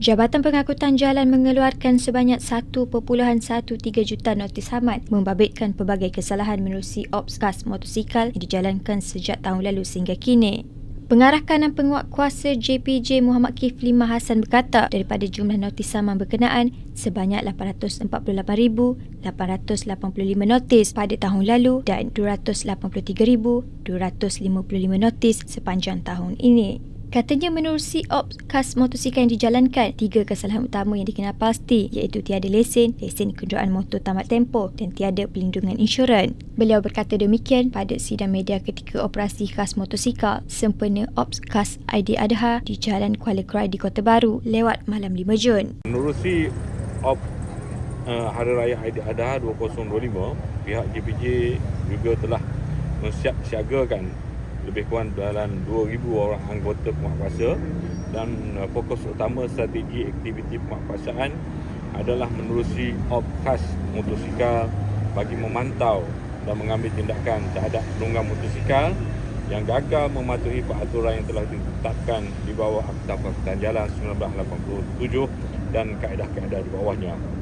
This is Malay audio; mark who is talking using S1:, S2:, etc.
S1: Jabatan Pengangkutan Jalan mengeluarkan sebanyak 1.13 juta notis hamat membabitkan pelbagai kesalahan menerusi ops kas motosikal yang dijalankan sejak tahun lalu sehingga kini. Pengarah kanan penguat kuasa JPJ Muhammad Kifli Mahasan berkata daripada jumlah notis saman berkenaan sebanyak 848,885 notis pada tahun lalu dan 283,255 notis sepanjang tahun ini. Katanya menerusi ops kas motosikal yang dijalankan, tiga kesalahan utama yang dikenal pasti iaitu tiada lesen, lesen kenderaan motor tamat tempoh dan tiada pelindungan insurans. Beliau berkata demikian pada sidang media ketika operasi kas motosikal sempena ops kas ID Adha di Jalan Kuala Krai di Kota Baru lewat malam 5 Jun.
S2: Menerusi op uh, Hari Raya Aidiladha 2025, pihak JPJ juga telah mensiapsiagakan lebih kurang dalam 2,000 orang anggota penguatkuasa dan uh, fokus utama strategi aktiviti penguatkuasaan adalah menerusi op khas motosikal bagi memantau dan mengambil tindakan terhadap penunggang motosikal yang gagal mematuhi peraturan yang telah ditetapkan di bawah Akta Perangkutan Jalan 1987 dan kaedah-kaedah di bawahnya.